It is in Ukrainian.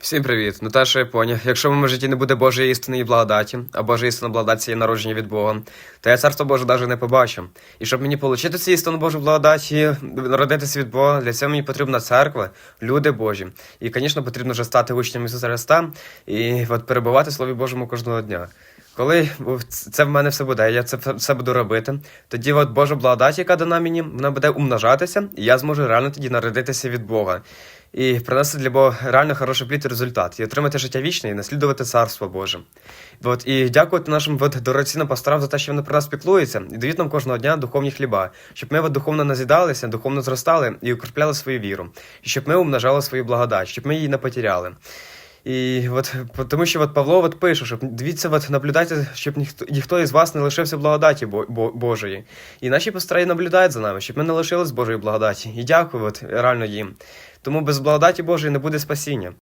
Всім привіт! Ну те, що я поняв, якщо в моєму житті не буде Божої істини і благодаті, а Божа істина благодать є народження від Бога, то я царство Боже навіть не побачу. І щоб мені отримати цю істину Божу благодаті, народитися від Бога, для цього мені потрібна церква, люди Божі. І, звісно, потрібно вже стати учнем Ісуса Христа і от, перебувати в Слові Божому кожного дня. Коли це в мене все буде, я це все буду робити, тоді от Божа благодать, яка дана мені, вона буде умножатися, і я зможу реально тоді народитися від Бога. І принести для Бога реально хороший плід і результат, і отримати життя вічне і наслідувати царство Боже. От, і дякувати нашим от, дорогоцінним пасторам за те, що вони про нас піклуються і дають нам кожного дня духовні хліба, щоб ми от, духовно назідалися, духовно зростали і укріпляли свою віру, і щоб ми умножали свою благодать, щоб ми її не потеряли. І от тому, що от Павло от пише, щоб дивіться, от наблюдайте, щоб ніхто ніхто із вас не лишився благодаті Бо- Бо- Божої. І наші постраї наблюдають за нами, щоб ми не лишились Божої благодаті. І дякую от, реально їм. Тому без благодаті Божої не буде спасіння.